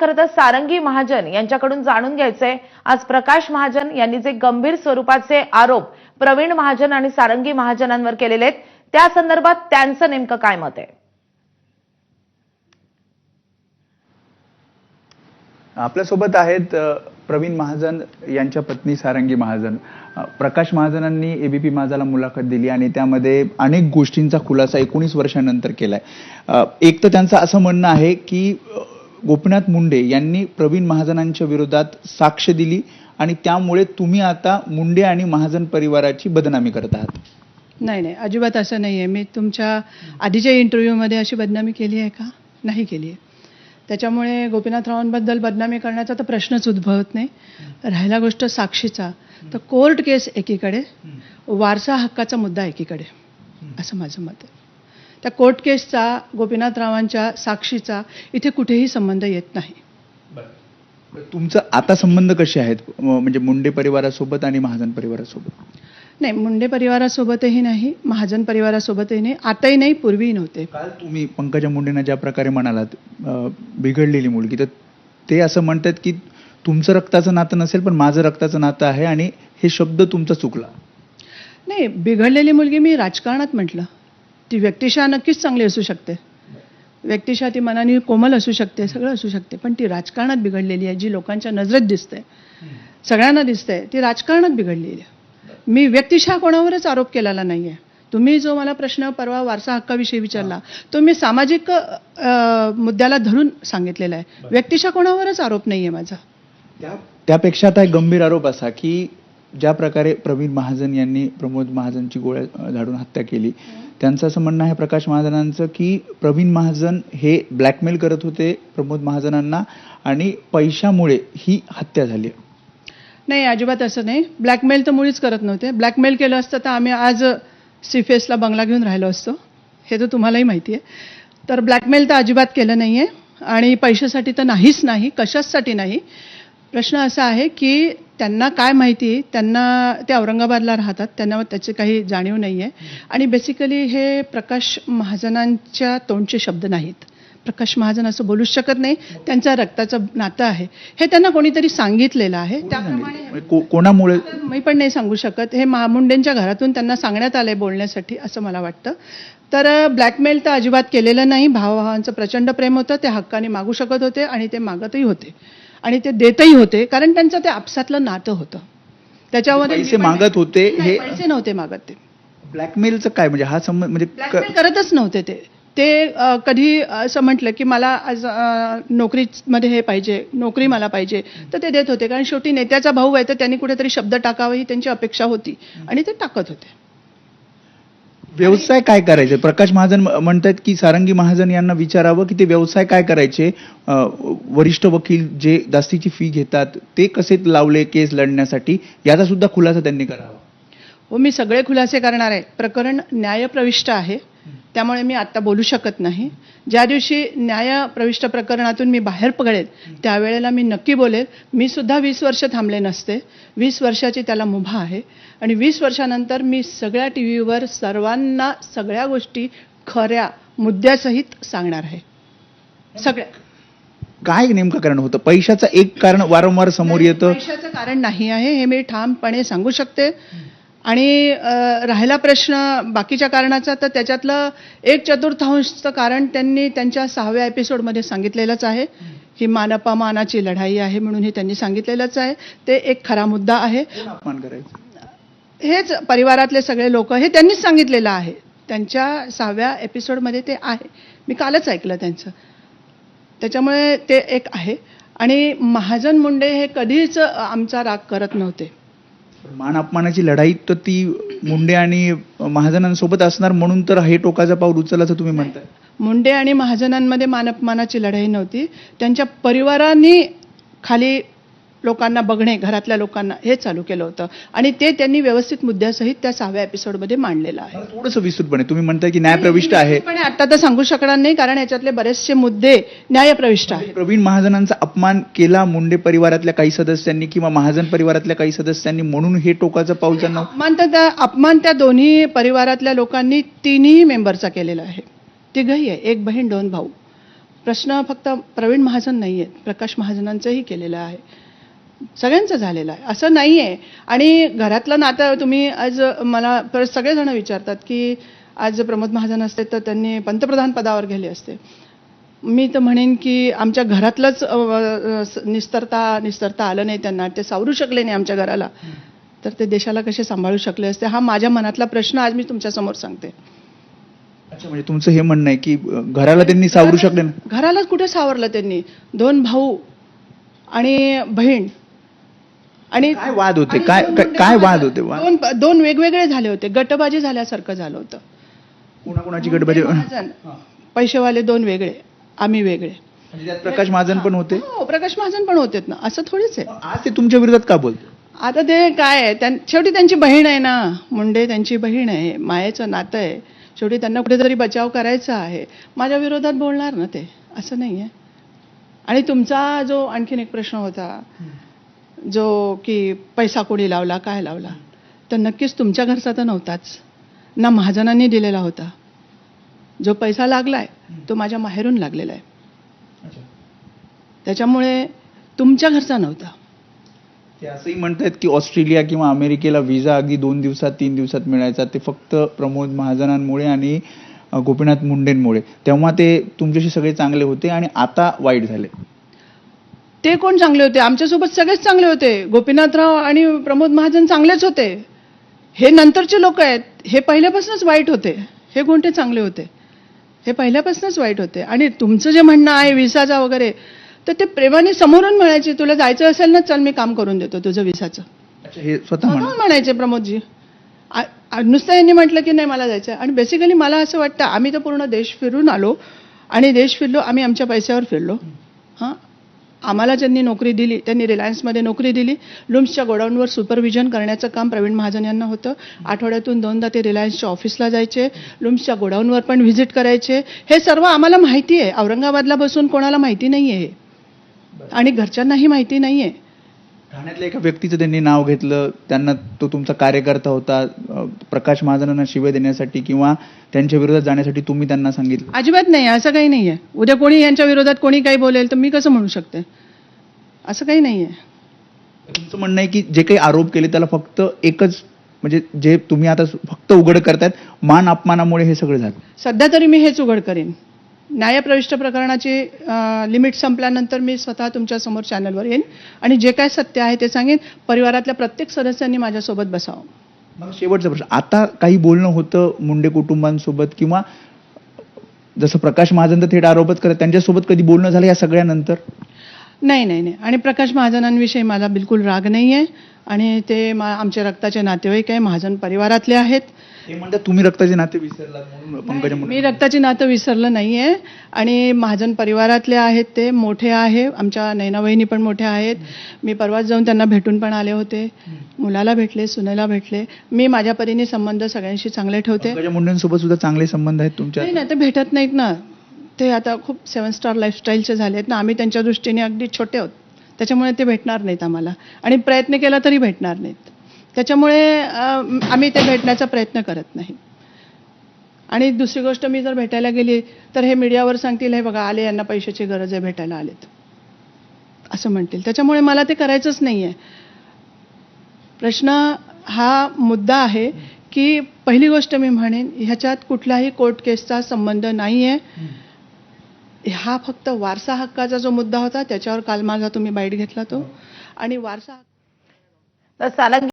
खरं तर सारंगी महाजन यांच्याकडून जाणून घ्यायचंय. आज प्रकाश महाजन यांनी जे गंभीर स्वरूपाचे आरोप प्रवीण महाजन आणि सारंगी महाजनांवर केलेले आहेत त्या संदर्भात त्यांचं नेमकं काय मत आहे? आपल्यासोबत आहेत प्रवीण महाजन यांच्या पत्नी सारंगी महाजन. प्रकाश महाजनांनी एबीपी माझाला मुलाखत दिली आणि त्यामध्ये अनेक गोष्टींचा खुलासा एकोणीस वर्षानंतर केलाय. एक तर त्यांचं असं म्हणणं आहे की गोपीनाथ मुंडे यांनी प्रवीण महाजनांच्या विरोधात साक्ष दिली आणि त्यामुळे तुम्ही आता मुंडे आणि महाजन परिवाराची बदनामी करत आहात. नाही नाही अजिबात असं नाही आहे मी तुमच्या आधीच्या इंटरव्ह्यूमध्ये अशी बदनामी केली आहे का? नाही केली आहे. त्याच्यामुळे गोपीनाथरावांबद्दल बदनामी करण्याचा तर प्रश्नच उद्भवत नाही. राहिला गोष्ट साक्षीचा. तर कोर्ट केस एकीकडे वारसा हक्काचा मुद्दा एकीकडे. असं माझं मत आहे. त्या कोर्ट केसचा गोपीनाथरावांच्या साक्षीचा इथे कुठेही संबंध येत नाही. तुमचं आता संबंध कसे आहेत? म्हणजे मुंडे परिवारासोबत आणि महाजन परिवारासोबत? नाही मुंडे परिवारासोबतही नाही महाजन परिवारासोबतही नाही आताही नाही पूर्वीही नव्हते. काल तुम्ही पंकजा मुंडेंना ज्या प्रकारे म्हणालात बिघडलेली मुलगी तर ते असं म्हणतात की तुमचं रक्ताचं नातं नसेल पण माझं रक्ताचं नातं आहे आणि हे शब्द तुमचा चुकला. नाही बिघडलेली मुलगी मी राजकारणात म्हटलं. ती व्यक्तिशः नक्कीच चांगली असू शकते. व्यक्तिशः ती मनाने कोमल असू शकते सगळं असू शकते पण ती राजकारणात बिघडलेली आहे जी लोकांच्या नजरेत दिसते सगळ्यांना दिसते ती राजकारणात बिघडलेली आहे. मी व्यक्तिशः कोणावरच आरोप केलेला नाही आहे तुम्ही जो मला प्रश्न परवा वारसा हक्काविषयी विचारला तो मी सामाजिक मुद्द्याला धरून सांगितलेला आहे. व्यक्तिशः कोणावरच आरोप नाही आहे माझा. त्या त्यापेक्षा आता एक गंभीर आरोप असा की ज्या प्रकारे प्रवीण महाजन यांनी प्रमोद महाजनची गोळ्या झाडून हत्या केली त्यांचं असं म्हणणं आहे प्रकाश महाजनांचं की प्रवीण महाजन हे ब्लॅकमेल करत होते प्रमोद महाजनांना आणि पैशामुळे ही हत्या झाली. नाही अजिबात असं नाही. ब्लॅकमेल तर मुळीच करत नव्हते. ब्लॅकमेल केलं असतं तर आम्ही आज सीफेसला बंगला घेऊन राहिलो असतो. हे तर तुम्हालाही माहिती आहे. तर ब्लॅकमेल तर अजिबात केलं नाही आहे आणि पैशासाठी तर नाहीच नाही कशाचसाठी नाही? प्रश्न असा आहे की त्यांना काय माहिती त्यांना ते औरंगाबादला राहतात त्यांना त्याची काही जाणीव नाही आहे आणि बेसिकली हे प्रकाश महाजनांच्या तोंडचे शब्द नाहीत. प्रकाश महाजन असं बोलूच शकत नाही त्यांच्या रक्ताचं नातं आहे. हे त्यांना कोणीतरी सांगितलेलं आहे. त्याप्रमाणे म्हणजे कोणामुळे? मी पण नाही सांगू शकत. हे महामुंडेंच्या घरातून त्यांना सांगण्यात आलंय बोलण्यासाठी असं मला वाटतं. तर ब्लॅकमेल तर अजिबात केलेलं नाही. भावाभावांचं प्रचंड प्रेम होतं ते हक्काने मागू शकत होते आणि ते मागतही होते. आणि ते देतही होते कारण त्यांचं ते आपसातलं नातं होतं. त्याच्यामध्ये पैसे मागत होते हे पैसे नव्हते मागत ते. ब्लॅकमेलचं काय? म्हणजे हा संबंध म्हणजे करतच नव्हते ते. ते कधी असं म्हटलं की मला आज नोकरीमध्ये हे पाहिजे नोकरी मला पाहिजे तर ते देत होते. कारण शेवटी नेत्याचा भाऊ आहे तर त्यांनी कुठेतरी शब्द टाकावा ही त्यांची अपेक्षा होती. आणि ते टाकत होते. व्यवसाय काय करायचे? प्रकाश महाजन म- म्हणतात की सारंगी महाजन यांना विचारावं की ते व्यवसाय काय करायचे? वरिष्ठ वकील जे जास्तीची फी घेतात ते कसे लावले केस लढण्यासाठी? याचा सुद्धा खुलासा त्यांनी करावा. हो मी सगळे खुलासे करणार आहे. प्रकरण न्यायप्रविष्ट आहे. त्यामुळे मी आत्ता बोलू शकत नाही. ज्या दिवशी न्यायप्रविष्ट प्रकरणातून मी बाहेर पडेल त्यावेळेला मी नक्की बोलेल. मी सुद्धा वीस वर्ष थांबले नसते. वीस वर्षाची त्याला मुभा आहे. आणि वीस वर्षानंतर मी सगळ्या टी व्हीवर सर्वांना सगळ्या गोष्टी खऱ्या मुद्द्यासहित सांगणार आहे. सगळ्या. काय नेमकं कारण होतं? पैशाचं एक कारण वारंवार समोर येतं? पैशाचं कारण नाही आहे हे मी ठामपणे सांगू शकते. आणि राहिला प्रश्न बाकीच्या कारणाचा तर त्याच्यातलं एक चतुर्थांशचं कारण त्यांनी त्यांच्या सहाव्या एपिसोडमध्ये सांगितलेलंच आहे ही मानपामानाची लढाई आहे म्हणून हे त्यांनी सांगितलेलंच आहे. ते एक खरा मुद्दा आहे. अपमान करायचं? हेच परिवारातले सगळे लोक हे त्यांनीच सांगितलेलं आहे. त्यांच्या सहाव्या एपिसोडमध्ये ते आहे. मी कालच ऐकलं त्यांचं. त्याच्यामुळे ते एक आहे. आणि महाजन मुंडे हे कधीच आमचा राग करत नव्हते. मान अपमानाची लढाई तर ती मुंडे आणि महाजनांसोबत असणार म्हणून तर हे टोकाचं पाऊल उचललं तुम्ही म्हणताय. मुंडे आणि महाजनांमध्ये मानपमानाची लढाई नव्हती. त्यांच्या परिवारांनी खाली लोकांना बघणे घरातल्या लोकांना हे चालू केलं होतं. आणि ते त्यांनी व्यवस्थित मुद्द्यासहित त्या सहाव्या एपिसोडमध्ये मांडलेलं आहे. थोडंसं विस्तृतपणे तुम्ही म्हणताय की न्यायप्रविष्ट आहे. पण आता तर सांगू शकणार नाही कारण याच्यातले बरेचसे मुद्दे न्यायप्रविष्ट आहेत. प्रवीण महाजनांचा अपमान केला मुंडे परिवारातल्या काही सदस्यांनी किंवा महाजन परिवारातल्या काही सदस्यांनी म्हणून हे टोकाचं पाऊल त्यांना अपमान तर त्या अपमान त्या दोन्ही परिवारातल्या लोकांनी तिन्ही मेंबरचा केलेला आहे. तिघही आहे एक बहीण दोन भाऊ. प्रश्न फक्त प्रवीण महाजन नाही आहेत प्रकाश महाजनांचंही केलेलं आहे. सगळ्यांचं झालेलं आहे. असं नाही आहे आणि घरातलं नातं तुम्ही आज मला परत सगळेजण विचारतात की आज प्रमोद महाजन असते तर त्यांनी पंतप्रधान पदावर गेले असते. मी तर म्हणेन की आमच्या घरातलंच निस्तरता निस्तरता आलं नाही त्यांना. ते सावरू शकले नाही आमच्या घराला. तर ते देशाला कसे सांभाळू शकले असते? हा माझ्या मनातला प्रश्न आज मी तुमच्यासमोर सांगते. अच्छा म्हणजे तुमचं हे म्हणणं आहे की घराला त्यांनी सावरू शकले घरालाच कुठे सावरलं त्यांनी? दोन भाऊ आणि बहीण. आणि काय वाद होते? काय काय- वाद होते दोन दोन वेगवेगळे झाले होते. गटबाजी झाल्यासारखं झालं होतं. कोणाकोणाची गडबडी महाजन, पैसेवाले दोन वेगळे आम्ही वेगळे. म्हणजे प्रकाश महाजन पण होते? हो प्रकाश महाजन पण होते ना. असं थोडीच आहे. आज ते तुमच्या विरोधात का बोलते आता ते काय आहे? शेवटी त्यांची बहीण आहे ना. मुंडे त्यांची बहीण आहे. मायेचं नातं आहे. शेवटी त्यांना कुठेतरी बचाव करायचा आहे. माझ्या विरोधात बोलणार ना ते. असं नाही आहे आणि तुमचा जो आणखीन एक प्रश्न होता जो की पैसा कोणी लावला काय लावला? तर नक्कीच तुमच्या घरचा तर नव्हताच. ना महाजनांनी दिलेला होता. जो पैसा लागलाय तो माझ्या माहेरून लागलेला आहे. त्याच्यामुळे तुमच्या घरचा नव्हता. ते असंही म्हणतात की ऑस्ट्रेलिया किंवा अमेरिकेला व्हिसा अगदी दोन दिवसात तीन दिवसात मिळायचा. ते फक्त प्रमोद महाजनांमुळे आणि गोपीनाथ मुंडेंमुळे. तेव्हा ते तुमच्याशी सगळे चांगले होते आणि आता वाईट झाले. ते कोण चांगले होते? आमच्यासोबत सगळेच चांगले होते. गोपीनाथराव आणि प्रमोद महाजन चांगलेच होते. हे नंतरचे लोक आहेत. हे पहिल्यापासूनच वाईट होते. हे कोणते चांगले होते? हे पहिल्यापासूनच वाईट होते. आणि तुमचं जे म्हणणं आहे विसाचा वगैरे तर ते प्रेमाने समोरून म्हणायचे तुला जायचं असेल ना चल मी काम करून देतो तुझं विसाचं. हे स्वतः म्हणायचे प्रमोदजी. नुसतं यांनी म्हटलं की नाही मला जायचं. आणि बेसिकली मला असं वाटतं आम्ही तर पूर्ण देश फिरून आलो. आणि देश फिरलो आम्ही आमच्या पैशावर फिरलो. हां? आम्हाला ज्यांनी नोकरी दिली त्यांनी रिलायन्समध्ये नोकरी दिली. लुम्सच्या गोडाऊनवर सुपरविजन करण्याचं काम प्रवीण महाजन यांना होतं. आठवड्यातून दोनदा ते रिलायन्सच्या ऑफिसला जायचे. लुम्सच्या गोडाऊनवर पण व्हिजिट करायचे. हे सर्व आम्हाला माहिती आहे. औरंगाबादला बसून कोणाला माहिती नाही आहे आणि घरच्यांनाही माहिती नाही आहे ठाण्यातल्या एका व्यक्तीचं त्यांनी नाव घेतलं त्यांना तो तुमचा कार्यकर्ता होता प्रकाश महाजनांना शिवाय देण्यासाठी किंवा त्यांच्या विरोधात जाण्यासाठी तुम्ही त्यांना सांगितलं? अजिबात नाही असं काही नाही आहे उद्या कोणी यांच्या विरोधात कोणी काही बोलेल तर मी कसं म्हणू शकते? असं काही नाही आहे तुमचं म्हणणं आहे की जे काही आरोप केले त्याला फक्त एकच म्हणजे जे तुम्ही आता फक्त उघड करतायत मान अपमानामुळे हे सगळं झालं. सध्या तरी मी हेच उघड करेन. न्यायप्रविष्ट प्रकरणाची लिमिट संपल्यानंतर मी स्वतः तुमच्यासमोर चॅनलवर येईन. आणि जे काय सत्य आहे ते सांगेन. परिवारातल्या प्रत्येक सदस्यांनी माझ्यासोबत बसावं. मग शेवटचा प्रश्न. आता काही बोलणं होतं मुंडे कुटुंबांसोबत किंवा जसं प्रकाश महाजन तर थेट आरोपच करत त्यांच्यासोबत कधी बोलणं झालं या सगळ्यानंतर? नाही नाही नाही. आणि प्रकाश महाजनांविषयी मला बिलकुल राग नाही आहे आणि ते मा आमचे रक्ताचे नातेवाईक आहे महाजन परिवारातले आहेत. म्हणतात तुम्ही रक्ताचे नाते मुंडे. मी रक्ताची नातं विसरलं नाहीये. आणि महाजन परिवारातले आहेत ते मोठे आहे. आमच्या नैनावहिनी पण मोठ्या आहेत. मी परवाच जाऊन त्यांना भेटून पण आले होते. मुलाला भेटले सुनेला भेटले. मी माझ्या परीने संबंध सगळ्यांशी चांगले ठेवते. मुंडेंसोबत सुद्धा चांगले संबंध आहेत तुमच्या नाही नाही ते भेटत नाहीत ना. ते आता खूप सेवन स्टार लाईफस्टाईलचे झाले आहेत ना आम्ही त्यांच्या दृष्टीने अगदी छोटे आहोत. त्याच्यामुळे ते भेटणार नाहीत आम्हाला. आणि प्रयत्न केला तरी भेटणार नाहीत. त्याच्यामुळे आम्ही ते भेटण्याचा प्रयत्न करत नाही. आणि दुसरी गोष्ट मी जर भेटायला गेली तर हे मीडियावर सांगतील हे बघा आले यांना पैशाची गरज आहे भेटायला आलेत. असं म्हणतील. त्याच्यामुळे मला ते करायचंच नाही आहे प्रश्न हा मुद्दा आहे की पहिली गोष्ट मी म्हणेन ह्याच्यात कुठल्याही कोर्ट केसचा संबंध नाही आहे हा फक्त वारसा हक्काचा जो मुद्दा होता त्याच्यावर काल माझा तुम्ही बाईट घेतला तो. आणि वारसा हक्क तर